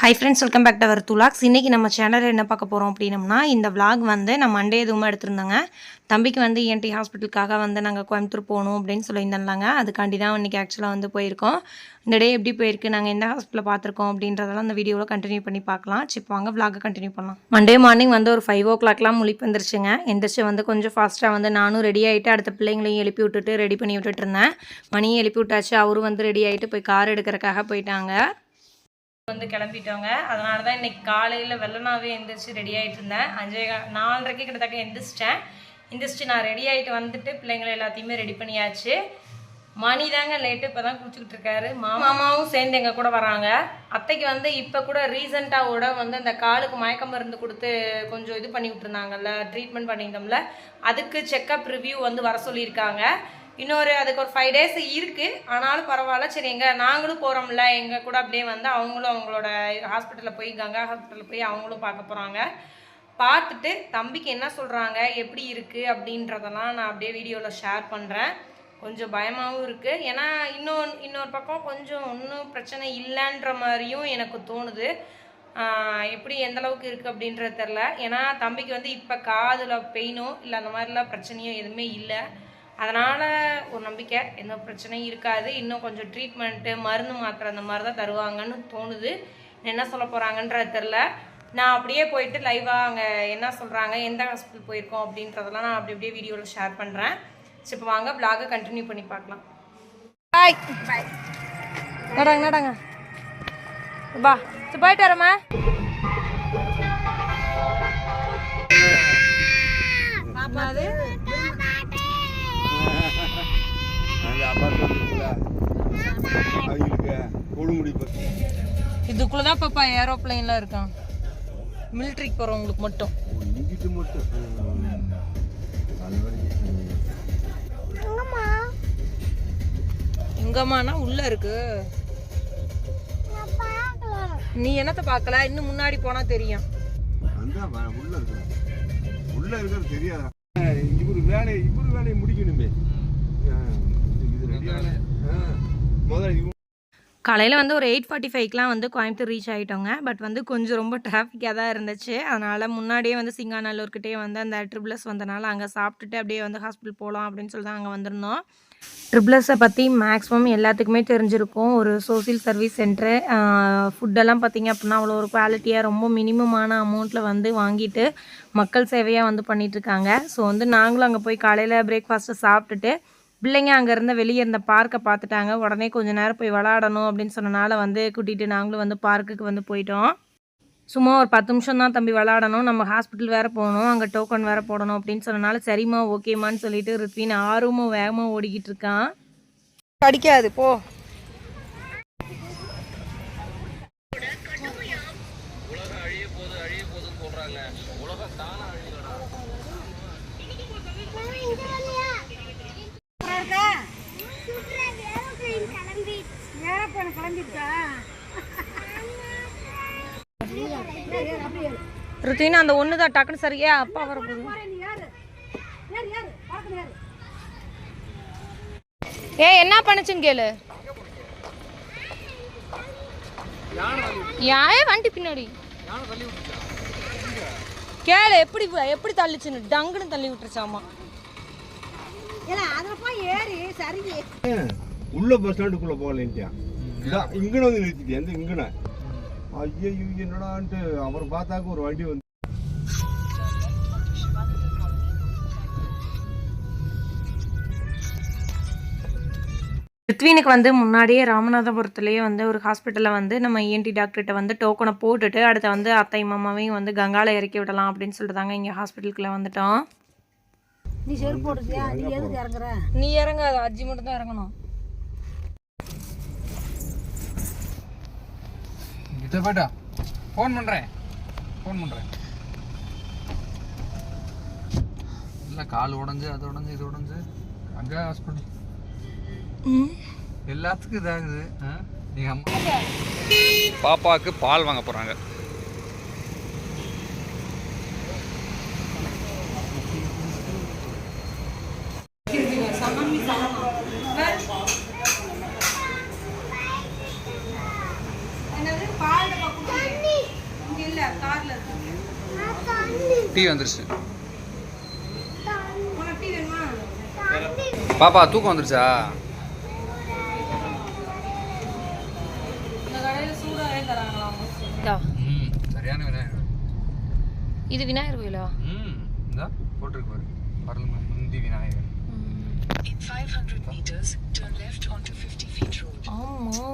Hi friends welcome back to our துலாக்ஸ் இன்றைக்கி நம்ம சேனலில் என்ன பார்க்க போகிறோம் அப்படின்னம்னா இந்த விளாக் வந்து நான் மண்டே எதுவுமே எடுத்திருந்தேங்க. தம்பிக்கு வந்து இஎன்டி ஹாஸ்பிட்டலுக்காக வந்து நாங்கள் கோயம்புத்தூர் போகணும் அப்படின்னு சொல்லியிருந்தாங்க அதுக்காண்டி தான் இன்றைக்கி ஆக்சுவலாக வந்து போயிருக்கோம். இந்த டே எப்படி போயிருக்கு நாங்கள் எந்த ஹாஸ்பிட்டலில் பார்த்துருக்கோம் அப்படின்றதெல்லாம் அந்த வீடியோவில் கண்டினியூ பண்ணி பார்க்கலாம். சிப் வாங்க கண்டினியூ பண்ணலாம். மண்டே மார்னிங் வந்து ஒரு ஃபைவ் ஓ கிளாக்லாம் முழிப்பு வந்துருச்சுங்க. எந்திரிச்சு வந்து கொஞ்சம் ஃபாஸ்ட்டாக வந்து நானும் ரெடி ஆகிட்டு அடுத்த பிள்ளைங்களையும் எழுப்பி விட்டுட்டு ரெடி பண்ணி விட்டுட்டு இருந்தேன். மணியும் எழுப்பி விட்டாச்சு அவரும் வந்து ரெடி ஆகிட்டு போய் கார் எடுக்கிறதுக்காக போயிட்டாங்க. வந்து கிளம்பிட்டோங்க அதனால தான் இன்னைக்கு காலையில் வெள்ளனாவே எந்திரிச்சு ரெடி ஆகிட்டு இருந்தேன். அஞ்சே நாலரைக்கு கிட்டத்தட்ட எந்திரிச்சிட்டேன். எந்திரிச்சு நான் ரெடி ஆகிட்டு வந்துட்டு பிள்ளைங்களை எல்லாத்தையுமே ரெடி பண்ணியாச்சு. மணி தாங்க லேட்டு இப்போ தான் குளிச்சுக்கிட்டு இருக்காரு. மாமாவும் சேர்ந்து எங்கள் கூட வராங்க. அத்தைக்கு வந்து இப்போ கூட ரீசெண்டாக கூட வந்து அந்த காலுக்கு மயக்க மருந்து கொடுத்து கொஞ்சம் இது பண்ணி விட்டுருந்தாங்கல்ல ட்ரீட்மெண்ட் பண்ணியிருந்தோம்ல. அதுக்கு செக்கப் ரிவ்யூ வந்து வர சொல்லியிருக்காங்க. இன்னொரு அதுக்கு ஒரு ஃபைவ் டேஸ் இருக்குது ஆனாலும் பரவாயில்ல. சரி எங்கே நாங்களும் போகிறோம்ல எங்கள் கூட அப்படியே வந்து அவங்களும் அவங்களோட ஹாஸ்பிட்டலில் போய் கங்கா ஹாஸ்பிட்டலில் போய் அவங்களும் பார்க்க போகிறாங்க பார்த்துட்டு தம்பிக்கு என்ன சொல்கிறாங்க எப்படி இருக்குது அப்படின்றதெல்லாம் நான் அப்படியே வீடியோவில் ஷேர் பண்ணுறேன் கொஞ்சம் பயமாகவும் இருக்குது ஏன்னா இன்னொரு இன்னொரு பக்கம் கொஞ்சம் ஒன்றும் பிரச்சனை இல்லைன்ற மாதிரியும் எனக்கு தோணுது. எப்படி எந்தளவுக்கு இருக்குது அப்படின்றது தெரில ஏன்னா தம்பிக்கு வந்து இப்போ காதில் பெயினோ இல்லை அந்த மாதிரிலாம் பிரச்சனையோ எதுவுமே இல்லை. அதனால் ஒரு நம்பிக்கை. எந்த பிரச்சனையும் இருக்காது. இன்னும் கொஞ்சம் ட்ரீட்மெண்ட்டு மருந்து மாத்திரை அந்த மாதிரி தான் தருவாங்கன்னு தோணுது. என்ன சொல்ல போகிறாங்கன்றது தெரில நான் அப்படியே போயிட்டு லைவாக அங்கே என்ன சொல்கிறாங்க எந்த ஹாஸ்பிட்டல் போயிருக்கோம் அப்படின்றதெல்லாம் நான் அப்படி அப்படியே வீடியோவில் ஷேர் பண்ணுறேன் சரி இப்போ வாங்க vlog-அ கண்டினியூ பண்ணி பார்க்கலாம். பாய் பாய் நடங்க நடங்க பா சரி போயிட்டு வரமா அவங்களுக்கு கொடுமுடி பற்றி இதுக்குள்ள தான் பாப்பா ஏரோப்ளைன்லாம் இருக்கான். மிலிட்ரிக்கு போகிறவங்களுக்கு மட்டும். இங்கிட்டு மட்டும். எங்கம்மானா உள்ள இருக்கு. நீ என்னத்த பார்க்கல? இன்னும் முன்னாடி போனா தெரியும். உள்ள இருக்கு. உள்ள இருக்கிறது தெரியாதா? இவரு வேலையை இவரு வேலையை முடிக்கணுமே. இது ரெடியான காலையில் வந்து ஒரு எயிட் ஃபார்ட்டி ஃபைவ்க்கெலாம் வந்து கோயம்புத்தூர் ரீச் ஆகிட்டோங்க பட் வந்து கொஞ்சம் ரொம்ப டிராஃபிக்காக தான் இருந்துச்சு. அதனால் முன்னாடியே வந்து சிங்காநல்லூர்கிட்டே வந்து அந்த ட்ரிபிள்ஸ் வந்தனால அங்கே சாப்பிட்டுட்டு அப்படியே வந்து ஹாஸ்பிட்டல் போகலாம் அப்படின்னு சொல்லி தான் அங்கே வந்திருந்தோம். ட்ரிபிள்ஸை பற்றி மேக்ஸிமம் எல்லாத்துக்குமே தெரிஞ்சிருக்கும். ஒரு சோசியல் சர்வீஸ் சென்டரு ஃபுட்டெல்லாம் பார்த்திங்க அப்படின்னா அவ்வளோ ஒரு குவாலிட்டியாக ரொம்ப மினிமமான அமௌண்ட்டில் வந்து வாங்கிட்டு மக்கள் சேவையாக வந்து பண்ணிகிட்ருக்காங்க இருக்காங்க. ஸோ வந்து நாங்களும் அங்கே போய் காலையில் பிரேக்ஃபாஸ்ட்டை சாப்பிட்டுட்டு பிள்ளைங்க அங்கேருந்து வெளியே இருந்த பார்க்கை பார்த்துட்டாங்க. உடனே கொஞ்ச நேரம் போய் விளாடணும் அப்படின்னு சொன்னனால வந்து கூட்டிகிட்டு நாங்களும் வந்து பார்க்குக்கு வந்து போயிட்டோம். சும்மா ஒரு பத்து நிமிஷம் தான் தம்பி விளாடணும் நம்ம ஹாஸ்பிட்டல் வேறு போகணும். அங்கே டோக்கன் வேறு போடணும் அப்படின்னு சொன்னனால சரிம்மா ஓகேம்மான்னு சொல்லிட்டு ரித்வின் ஆர்வமும் வேகமாக ஓடிக்கிட்டு இருக்கான். கடிக்காது போ. ருத்தினா அந்த ஒன்று தான் டக்குன்னு சரியா அப்பா வர ஏ என்ன பண்ணுச்சுன்னு கேளு. யாயே வண்டி பின்னாடி. கேளு எப்படி எப்படி தள்ளிச்சுன்னு. டங்குன்னு தள்ளி விட்டுருச்சாமா. உள்ள பஸ் ஸ்டாண்டுக்குள்ள போகலன்ட்டியா? இங்கன வந்து நிறுத்திட்டியா? எந்த இங்கன? ஐயோ என்னடான்ட்டு அவர் பார்த்தாக்க ஒரு வண்டி வந்து ரித்வினுக்கு வந்து முன்னாடியே ராமநாதபுரத்துலேயே வந்து ஒரு ஹாஸ்பிட்டலில் வந்து நம்ம இஎன்டி டாக்டர்கிட்ட வந்து டோக்கனை போட்டுட்டு அடுத்து வந்து அத்தை மாமாவையும் வந்து கங்கால இறக்கி விடலாம் அப்படின்னு சொல்லிட்டு தாங்க இங்கே ஹாஸ்பிட்டலுக்குள்ளே வந்துட்டோம். நீ செருப்பு போட்டுருக்கியா நீ எதுக்கு இறங்குற? நீ இறங்காத அஜி மட்டும் தான் இறங்கணும். கிட்ட போயிட்டா ஃபோன் பண்ணுறேன் ஃபோன் பண்ணுறேன் இல்லை கால் உடஞ்சு அது உடஞ்சு இது உடஞ்சு. அங்கே ஹாஸ்பிட்டல் எல்லாத்துக்கும் இதாகுது. ஆ? எங்க அம்மா. பாப்பாவுக்கு பால் வாங்க போகிறாங்க டீ வந்துருச்சு பாப்பா தூக்கம் வந்துருச்சா? இந்த கடையில் சூடாகவே தராங்களா ம் சரியான விநாயகர். இது விநாயகர் கோயிலா? ம் இந்தா போட்டிருக்கு பாரு. அருள் முந்தி Vinayagar. In 500 meters, turn left onto 50 feet road. ஆமா.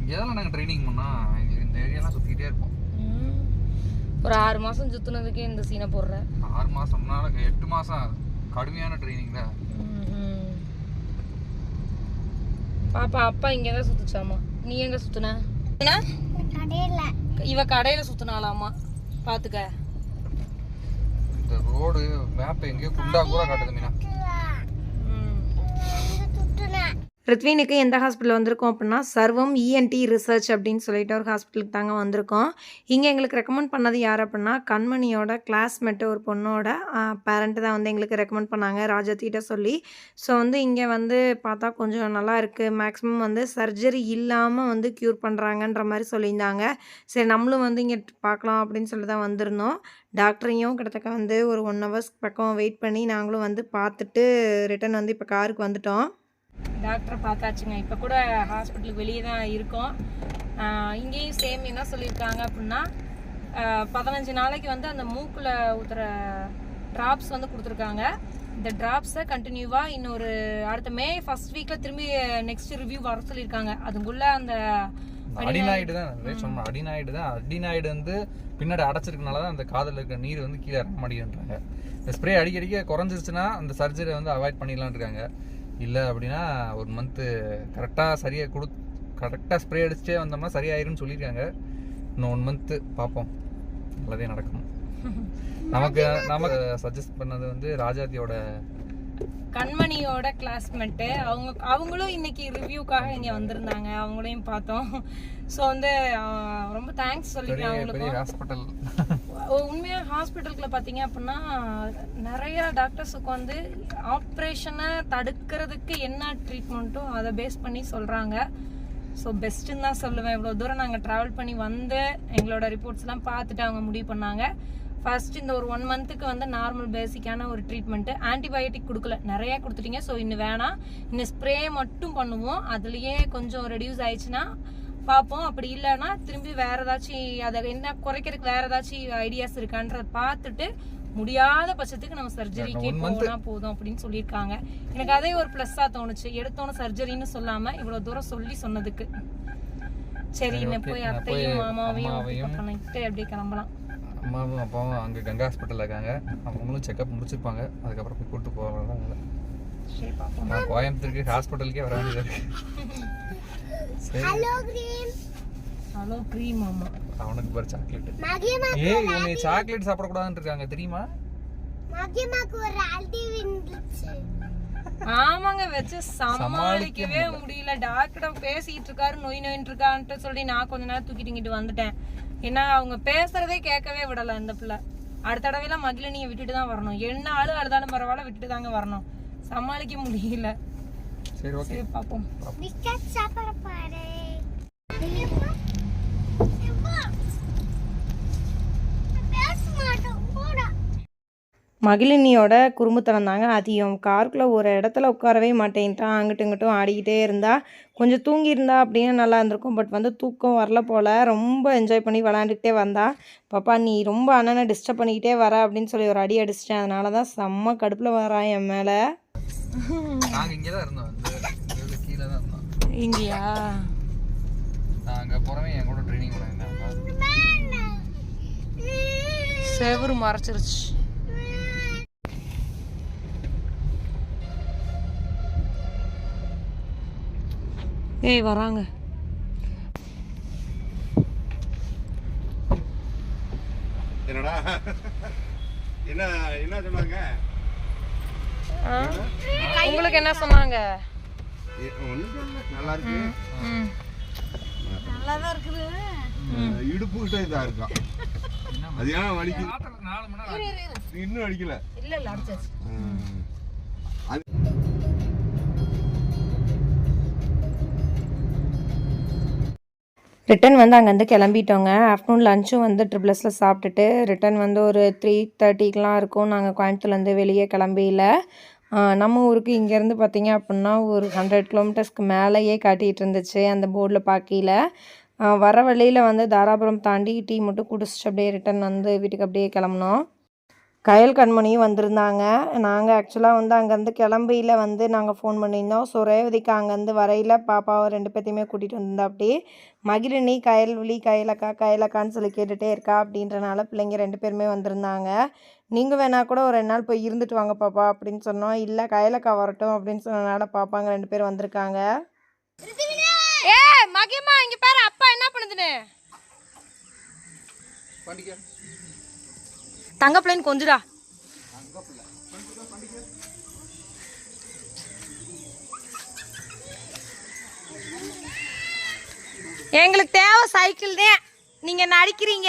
இங்கே தான் நாங்கள் ட்ரைனிங் எங்களுக்கு இந்த ஏரியாலாம் சுற்றிக்கிட்டே இருப்போம். ஒரு ஆறு மாசம் சுத்துனதுக்கே இந்த சீனை போடுற. ஆறு மாதம்னால எட்டு மாதம் கடுமையான ட்ரைனிங் தான். பாப்பா அப்பா இங்கே தான் சுத்துச்சாமா? நீ எங்க சுத்துன? கடையில். இவ கடையில சுத்துனாலாமா பாத்துக்க. இந்த ரோடு மேப் எங்கேயோ குண்டா கூட காட்டுது மீனா. ரித்வினுக்கு எந்த ஹாஸ்பிட்டல் வந்திருக்கோம் அப்படின்னா சர்வம் இஎன்டி ரிசர்ச் அப்படின்னு சொல்லிட்டு ஒரு ஹாஸ்பிட்டலுக்கு தாங்க வந்திருக்கோம். இங்கே எங்களுக்கு ரெக்கமெண்ட் பண்ணது யார் அப்படின்னா கண்மணியோட கிளாஸ்மேட்டு ஒரு பொண்ணோட பேரண்ட்டு தான் வந்து எங்களுக்கு ரெக்கமெண்ட் பண்ணாங்க ராஜத்திட்ட சொல்லி. ஸோ வந்து இங்கே வந்து பார்த்தா கொஞ்சம் நல்லா இருக்குது மேக்ஸிமம் வந்து சர்ஜரி இல்லாமல் வந்து க்யூர் பண்ணுறாங்கன்ற மாதிரி சொல்லியிருந்தாங்க. சரி நம்மளும் வந்து இங்கே பார்க்கலாம் அப்படின்னு சொல்லி தான் வந்திருந்தோம். டாக்டரையும் கிட்டத்தட்ட வந்து ஒரு ஒன் ஹவர்ஸ் பக்கம் வெயிட் பண்ணி நாங்களும் வந்து பார்த்துட்டு ரிட்டன் வந்து இப்போ காருக்கு வந்துட்டோம். டாக்டரை பார்த்தாச்சுங்க. இப்போ கூட ஹாஸ்பிட்டலுக்கு வெளியே தான் இருக்கோம். இங்கேயும் சேம் என்ன சொல்லியிருக்காங்க அப்படின்னா ஆஹ் பதினஞ்சு நாளைக்கு வந்து அந்த மூக்கில் ஊற்றுற ட்ராப்ஸ் வந்து கொடுத்துருக்காங்க. இந்த ட்ராப்ஸை கண்டினியூவாக இன்னொரு அடுத்த மே ஃபர்ஸ்ட் வீக்கில் திரும்பி நெக்ஸ்ட் ரிவ்யூ வர சொல்லியிருக்காங்க. அதுக்குள்ளே அந்த அடிநாய்டு தான். நிறைய சொன்னோம் அடிநாய்டு தான். அடிநாய்டு வந்து பின்னாடி அடைச்சிருக்கனால தான் அந்த காதில் இருக்க நீர் வந்து கீழே இறக்க மாட்டேங்கிறாங்க இந்த ஸ்ப்ரே அடிக்கடிக்க குறைஞ்சிருச்சுன்னா அந்த சர்ஜரி வந்து அவாய்ட் பண்ணிடலான் இருக்காங்க. இல்லை அப்படின்னா ஒரு மந்த்து கரெக்டாக சரியாக கொடு கரெக்டாக ஸ்ப்ரே அடிச்சுட்டே வந்தோம்னா சரியாயிரும்னு சொல்லியிருக்காங்க. இன்னும் ஒன் மந்த்து பார்ப்போம். நல்லதே நடக்கும். நமக்கு நமக்கு சஜஸ்ட் பண்ணது வந்து ராஜாத்தியோட கண்மணியோட கிளாஸ்மேட்டு அவங்க அவங்களும் இன்னைக்கு ரிவ்யூக்காக இங்கே வந்திருந்தாங்க. அவங்களையும் பார்த்தோம். ஸோ வந்து ரொம்ப தேங்க்ஸ் அவங்களுக்கும். ஹாஸ்பிட்டல் உண்மையாக ஹாஸ்பிட்டலுக்குள்ள பார்த்தீங்க அப்படின்னா நிறைய டாக்டர்ஸுக்கு வந்து ஆப்ரேஷனை தடுக்கிறதுக்கு என்ன ட்ரீட்மெண்ட்டோ அதை பேஸ் பண்ணி சொல்கிறாங்க ஸோ பெஸ்ட்டுன்னு தான் சொல்லுவேன். இவ்வளோ தூரம் நாங்கள் ட்ராவல் பண்ணி வந்து எங்களோட ரிப்போர்ட்ஸ்லாம் பார்த்துட்டு அவங்க முடிவு பண்ணாங்க. ஃபர்ஸ்ட் இந்த ஒரு ஒன் மந்த்துக்கு வந்து நார்மல் பேசிக்கான ஒரு ட்ரீட்மெண்ட்டு ஆன்டிபயோட்டிக் கொடுக்கல. நிறைய கொடுத்துட்டீங்க. ஸோ இன்னும் வேணாம் இன்னும் ஸ்ப்ரே மட்டும் பண்ணுவோம். அதுலேயே கொஞ்சம் ரெடியூஸ் ஆயிடுச்சுன்னா பார்ப்போம். அப்படி இல்லைன்னா திரும்பி வேற ஏதாச்சும் அதை என்ன குறைக்கிறதுக்கு வேற ஏதாச்சும் ஐடியாஸ் இருக்கான்றத பார்த்துட்டு முடியாத பட்சத்துக்கு நம்ம சர்ஜரிக்கு. போனா போதும் அப்படின்னு சொல்லியிருக்காங்க. எனக்கு அதே ஒரு ப்ளஸ்ஸா தோணுச்சு. எடுத்தோன்னு சர்ஜரின்னு சொல்லாம இவ்வளவு தூரம் சொல்லி சொன்னதுக்கு. சரி இன்னும். போய் அத்தையும் மாமாவையும் பண்ணிட்டு அப்படியே கிளம்பலாம். அம்மாவும் அப்பாவும் அங்கே கங்கா ஹாஸ்பிட்டலில் இருக்காங்க. அவங்களும் செக்கப் முடிச்சிருப்பாங்க. அதுக்கப்புறம் போய் கூப்பிட்டு போவாங்க நான் கோயம்புத்தூருக்கு ஹாஸ்பிட்டலுக்கே வர வேண்டியது இருக்கு. சரி. ஹலோ க்ரீம் மாமா அவனுக்கு பாரு சாக்லேட் ஏய் உன்னை சாக்லேட் சாப்பிடக்கூடாதுன்னு இருக்காங்க. தெரியுமா? ஆமாங்க வச்சு சமாளிக்கவே முடியல. டாக்டர் பேசிட்டு இருக்காரு நொய் நொயின்னு இருக்கான்ட்டு சொல்லி நான் கொஞ்ச நேரம் தூக்கிட்டு வந்துட்டேன். ஏன்னா அவங்க பேசுறதே கேட்கவே விடல இந்த பிள்ளை. அடுத்த தடவைலாம் மகிழினியை விட்டுட்டு தான் வரணும். என்ன ஆளு அழுதாலும் பரவாயில்ல விட்டுட்டு தாங்க வரணும். சமாளிக்க முடியல. சரி ஓகே. சரி பார்ப்போம் மகிழினியோட குறும்புத்தனம் தாங்க அதிகம். காருக்குள்ளே ஒரு இடத்துல உட்காரவே மாட்டேன்ட்டான் அங்கிட்டும் இங்கிட்டும் ஆடிக்கிட்டே இருந்தா கொஞ்சம் தூங்கியிருந்தா அப்படின்னு நல்லா இருந்திருக்கும். பட் வந்து தூக்கம் வரல போல். ரொம்ப என்ஜாய் பண்ணி விளாண்டுக்கிட்டே வந்தா. பாப்பா நீ ரொம்ப அண்ணனை டிஸ்டர்ப் பண்ணிக்கிட்டே வர அப்படின்னு சொல்லி ஒரு அடி அடிச்சிட்டேன். அதனால தான் செம்ம கடுப்பில் வரான் என் மேலே. நாங்கள் இங்கே தான் ஏய் வராங்க. என்னடா? என்ன என்ன சொன்னாங்க? உங்களுக்கு என்ன சொன்னாங்க. நல்லா இருக்கு. ம் நல்லா தான் இருக்குது. இடுப்பு கிட்ட இதா இருக்கா? அது ஏன் வலிக்குது? நாலு மணி நேரம் நீ இன்னும் அடிக்கல. இல்லை இல்லை அடிச்சாச்சு. ரிட்டன் வந்து அங்கேருந்து கிளம்பிட்டோங்க. ஆஃப்டர்நூன் லஞ்சும் வந்து ட்ரிபிள்ஸில் சாப்பிட்டுட்டு ரிட்டன் வந்து ஒரு த்ரீ தேர்ட்டிக்கெலாம் இருக்கும். நாங்கள் கோயம்புத்தூர்லேருந்து வெளியே கிளம்பியில. நம்ம ஊருக்கு இங்கேருந்து பார்த்தீங்க அப்படின்னா ஒரு ஹண்ட்ரட் கிலோமீட்டர்ஸ்க்கு மேலேயே காட்டிகிட்டு இருந்துச்சு அந்த போர்டில் பார்க்கையில் வர வழியில் வந்து தாராபுரம் தாண்டி டீ மட்டும் குடிச்சிட்டு அப்படியே ரிட்டன் வந்து வீட்டுக்கு அப்படியே கிளம்புனோம். கயல் கண்மணியும் வந்திருந்தாங்க. நாங்கள் ஆக்சுவலாக வந்து அங்கேருந்து கிளம்பியில் வந்து நாங்கள் ஃபோன் பண்ணியிருந்தோம். ஸோ ரேவதிக்கு அங்கேருந்து வரையில் பாப்பாவை ரெண்டு பேர்த்தையுமே கூட்டிகிட்டு வந்தா அப்படி மகிழினி கயல்விழி கயலக்கா கயலக்கான்னு சொல்லி கேட்டுகிட்டே இருக்கா அப்படின்றனால பிள்ளைங்க ரெண்டு பேருமே வந்திருந்தாங்க. நீங்கள் வேணா கூட ஒரு ரெண்டு நாள் போய் இருந்துட்டு வாங்க பாப்பா அப்படின்னு சொன்னோம். இல்லை கயலக்கா வரட்டும் அப்படின்னு சொன்னனால பாப்பாங்க ரெண்டு பேர் வந்திருக்காங்க. ஏ மகிமா இங்க பாரு அப்பா என்ன பண்ணுதுன்னு? தங்க பிள்ளைன்னு கொஞ்சுடா. எங்களுக்கு தேவை சைக்கிள் தான். நீங்க நடிக்கிறீங்க.